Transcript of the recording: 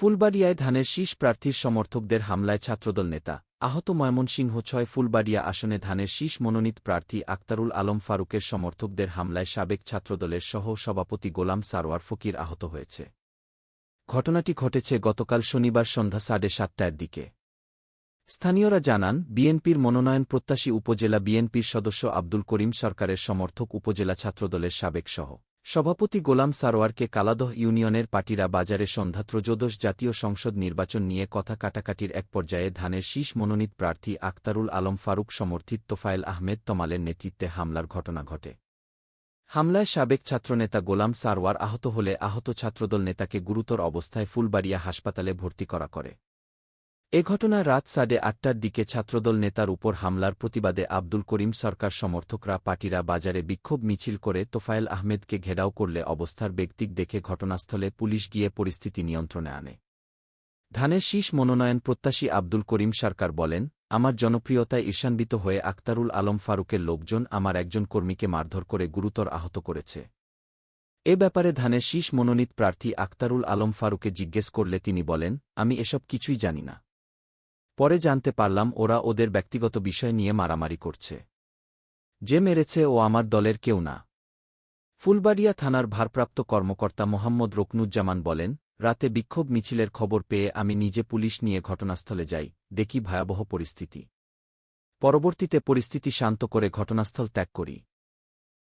ফুলবাড়িয়ায় ধানের শীষ প্রার্থীর সমর্থকদের হামলায় ছাত্রদল নেতা আহত ময়মনসিংহ ছয় ফুলবাড়িয়া আসনে ধানের শীষ মনোনীত প্রার্থী আক্তারুল আলম ফারুকের সমর্থকদের হামলায় সাবেক ছাত্রদলের সহ সভাপতি গোলাম সারোয়ার ফকির আহত হয়েছে। ঘটনাটি ঘটেছে গতকাল শনিবার সন্ধ্যা সাড়ে সাতটার দিকে। স্থানীয়রা জানান, বিএনপির মনোনয়ন প্রত্যাশী উপজেলা বিএনপির সদস্য আব্দুল করিম সরকারের সমর্থক উপজেলা ছাত্রদলের সাবেক সহ। সভাপতি গোলাম সারোয়ারকে কালাদহ ইউনিয়নের পাটিরা বাজারে সন্ধ্যা ত্রয়োদশ জাতীয় সংসদ নির্বাচন নিয়ে কথা কাটাকাটির এক পর্যায়ে ধানের শীষ মনোনীত প্রার্থী আক্তারুল আলম ফারুক সমর্থিত তোফায়েল আহমেদ তমালের নেতৃত্বে হামলার ঘটনা ঘটে। হামলায় সাবেক ছাত্রনেতা গোলাম সারওয়ার আহত হলে আহত ছাত্রদল নেতাকে গুরুতর অবস্থায় ফুলবাড়িয়া হাসপাতালে ভর্তি করা করে। এ ঘটনায় রাত সাড়ে আটটার দিকে ছাত্রদল নেতার উপর হামলার প্রতিবাদে আব্দুল করিম সরকার সমর্থকরা পাটিরা বাজারে বিক্ষোভ মিছিল করে তোফায়েল আহমেদকে ঘেরাও করলে অবস্থার ব্যক্তিক দেখে ঘটনাস্থলে পুলিশ গিয়ে পরিস্থিতি নিয়ন্ত্রণে আনে। ধানের শীষ মনোনয়ন প্রত্যাশী আব্দুল করিম সরকার বলেন, আমার জনপ্রিয়তায় ঈর্ষান্বিত হয়ে আক্তারুল আলম ফারুকের লোকজন আমার একজন কর্মীকে মারধর করে গুরুতর আহত করেছে। এ ব্যাপারে ধানের শীষ মনোনীত প্রার্থী আক্তারুল আলম ফারুকে জিজ্ঞেস করলে তিনি বলেন, আমি এসব কিছুই জানি না। পরে জানতে পারলাম ওরা ওদের ব্যক্তিগত বিষয় নিয়ে মারামারি করছে। যে মেরেছে ও আমার দলের কেউ না। ফুলবাড়িয়া থানার ভারপ্রাপ্ত কর্মকর্তা মোহাম্মদ রকনুজ্জামান বলেন, রাতে বিক্ষোভ মিছিলের খবর পেয়ে আমি নিজে পুলিশ নিয়ে ঘটনাস্থলে যাই, দেখি ভয়াবহ পরিস্থিতি। পরবর্তীতে পরিস্থিতি শান্ত করে ঘটনাস্থল ত্যাগ করি।